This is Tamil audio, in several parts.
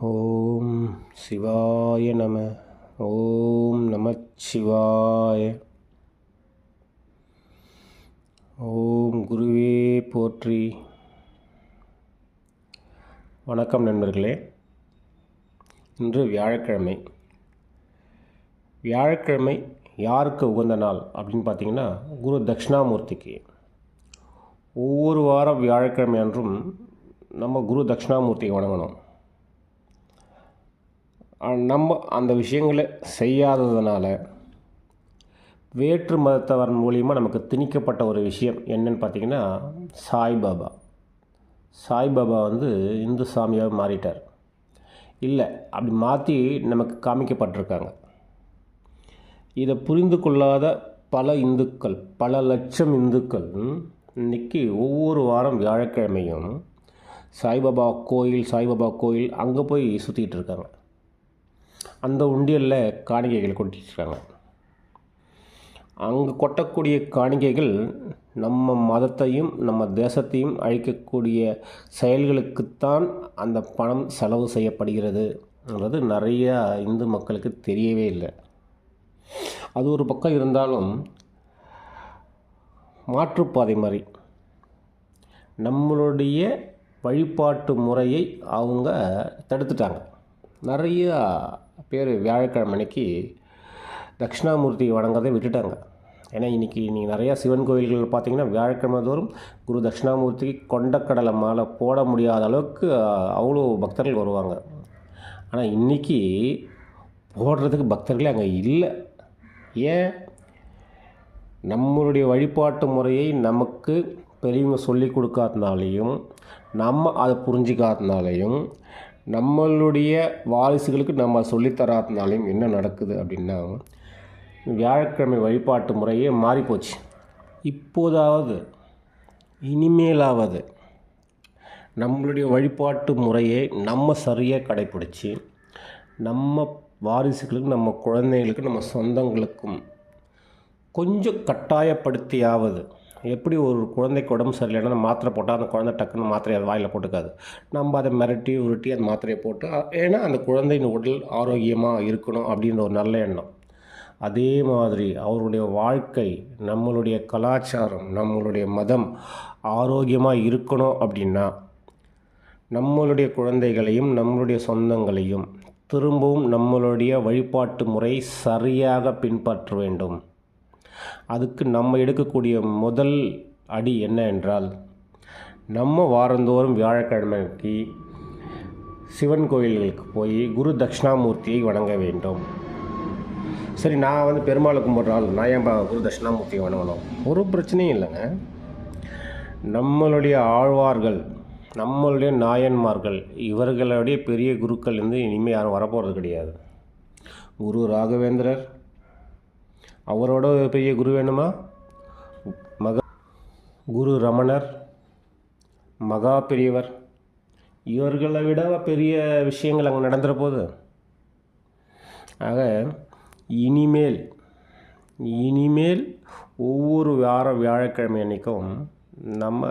ஓம் சிவாய நம ஓம் நமச்சிவாய ஓம் குருவே போற்றி. வணக்கம் நண்பர்களே. இன்று வியாழக்கிழமை. வியாழக்கிழமை யாருக்கு உகந்த நாள் அப்படின்னு பார்த்தீங்கன்னா குரு தட்சிணாமூர்த்திக்கு. ஒவ்வொரு வாரம் வியாழக்கிழமை அன்றும் நம்ம குரு தட்சிணாமூர்த்தியை வணங்கணும். நம்ம அந்த விஷயங்களை செய்யாததுனால வேற்று மதத்தவர் மூலியமாக நமக்கு திணிக்கப்பட்ட ஒரு விஷயம் என்னன்னு பார்த்திங்கன்னா சாய்பாபா. சாய்பாபா வந்து இந்து சாமியாக மாறிட்டார். இல்லை அப்படி மாற்றி நமக்கு காமிக்கப்பட்டிருக்காங்க. இதை புரிந்து கொள்ளாத பல இந்துக்கள் பல லட்சம் இந்துக்கள் இன்னைக்கு ஒவ்வொரு வாரம் வியாழக்கிழமையும் சாய்பாபா கோயில் சாய்பாபா கோயில் அங்கே போய் சுற்றிக்கிட்டு இருக்காங்க. அந்த உண்டியலில் காணிக்கைகள் கொட்டிட்டு அங்கே கொட்டக்கூடிய காணிக்கைகள் நம்ம மதத்தையும் நம்ம தேசத்தையும் அழிக்கக்கூடிய செயல்களுக்குத்தான் அந்த பணம் செலவு செய்யப்படுகிறதுன்றது நிறையா இந்து மக்களுக்கு தெரியவே இல்லை. அது ஒரு பக்கம் இருந்தாலும் மாற்றுப்பாதை மாதிரி நம்மளுடைய வழிபாட்டு முறையை அவங்க தடுத்துட்டாங்க. நிறைய பேர் வியாழக்கிழமை அன்னைக்கு தட்சிணாமூர்த்தி வணங்குறதை விட்டுட்டாங்க. ஏன்னா இன்றைக்கி நீங்கள் நிறையா சிவன் கோயில்கள் பார்த்தீங்கன்னா வியாழக்கிழமை தோறும் குரு தட்சிணாமூர்த்திக்கு கொண்டக்கடலை மாலை போட முடியாத அளவுக்கு அவ்வளோ பக்தர்கள் வருவாங்க. ஆனால் இன்றைக்கி போடுறதுக்கு பக்தர்களே அங்கே இல்லை. ஏன்? நம்மளுடைய வழிபாட்டு முறையை நமக்கு பெரியவங்க சொல்லி கொடுக்காதனாலையும் நம்ம அதை புரிஞ்சிக்காதனாலையும் நம்மளுடைய வாரிசுகளுக்கு நம்ம சொல்லித்தராதனாலையும் என்ன நடக்குது அப்படின்னா வியாழக்கிழமை வழிபாட்டு முறையே மாறிப்போச்சு. இப்போதாவது இனிமேலாவது நம்மளுடைய வழிபாட்டு முறையை நம்ம சரியாக கடைப்பிடிச்சு நம்ம வாரிசுகளுக்கு நம்ம குழந்தைகளுக்கு நம்ம சொந்தங்களுக்கும் கொஞ்சம் கட்டாயப்படுத்தியாவது எப்படி ஒரு குழந்தைக்கு உடம்பு சரியில்லைன்னா மாத்திரை போட்டால் அந்த குழந்தை டக்குன்னு மாத்திரையை அது வாயில் போட்டுக்காது. நம்ம அதை மிரட்டி உருட்டி அந்த மாத்திரையை போட்டு ஏன்னா அந்த குழந்தையின் உடல் ஆரோக்கியமாக இருக்கணும் அப்படின்ற ஒரு நல்ல எண்ணம். அதே மாதிரி அவருடைய வாழ்க்கை நம்மளுடைய கலாச்சாரம் நம்மளுடைய மதம் ஆரோக்கியமாக இருக்கணும் அப்படின்னா நம்மளுடைய குழந்தைகளையும் நம்மளுடைய சொந்தங்களையும் திரும்பவும் நம்மளுடைய வழிபாட்டு முறை சரியாக பின்பற்ற வேண்டும். அதுக்கு நம்ம எடுக்கக்கூடிய முதல் அடி என்ன என்றால் நம்ம வாரந்தோறும் வியாழக்கிழமைக்கு சிவன் கோயில்களுக்கு போய் குரு தட்சிணாமூர்த்தியை வணங்க வேண்டும். சரி நான் வந்து பெருமாளை கும்பிட்ற ஆள் நான் ஏன் குரு தட்சிணாமூர்த்தியை வணங்கணும்? ஒரு பிரச்சனையும் இல்லைங்க. நம்மளுடைய ஆழ்வார்கள் நம்மளுடைய நாயன்மார்கள் இவர்களுடைய பெரிய குருக்கள் இருந்து இனிமேல் யாரும் வரப்போகிறது கிடையாது. குரு ராகவேந்திரர் அவரோட பெரிய குரு வேணுமா? மக குரு ரமணர் மகா பெரியவர். இவர்களை விட பெரிய விஷயங்கள் அங்கே நடந்துற போது. ஆக இனிமேல் இனிமேல் ஒவ்வொரு வார வியாழக்கிழமை அன்றைக்கும் நம்ம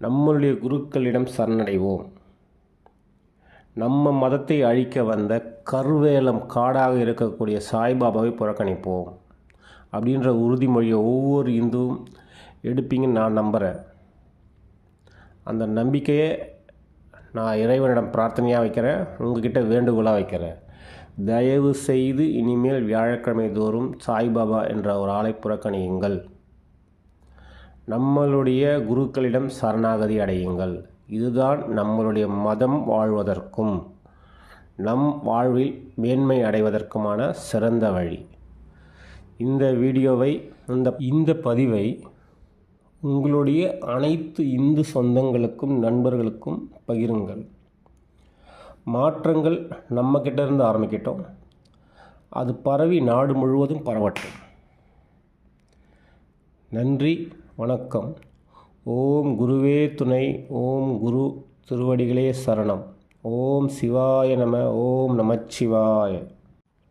நம்மளுடைய குருக்களிடம் சரணடைவோம். நம்ம மதத்தை அழிக்க வந்த கருவேலம் காடாக இருக்கக்கூடிய சாய்பாபாவை புறக்கணிப்போம். அப்படின்ற உறுதிமொழியை ஒவ்வொரு இந்துவும் எடுப்பீங்கன்னு நான் நம்புகிறேன் அந்த நம்பிக்கையை நான் இறைவனிடம் பிரார்த்தனையாக வைக்கிறேன் உங்ககிட்ட வேண்டுகோளாக வைக்கிறேன். தயவு செய்து இனிமேல் வியாழக்கிழமை தோறும் சாய்பாபா என்ற ஒரு ஆளை புறக்கணியுங்கள். நம்மளுடைய குருக்களிடம் சரணாகதி அடையுங்கள். இதுதான் நம்மளுடைய மதம் வாழ்வதற்கும் நம் வாழ்வில் மேன்மை அடைவதற்குமான சிறந்த வழி. இந்த வீடியோவை இந்த இந்த பதிவை உங்களுடைய அனைத்து இந்து சொந்தங்களுக்கும் நண்பர்களுக்கும் பகிருங்கள். மாற்றங்கள் நம்மக்கிட்ட இருந்து ஆரம்பிக்கட்டும். அது பரவி நாடு முழுவதும் பரவட்டும். நன்றி வணக்கம். ஓம் குருவே துணை ஓம் குரு திருவடிகளே சரணம். ஓம் சிவாய நம ஓம் நமச்சிவாய.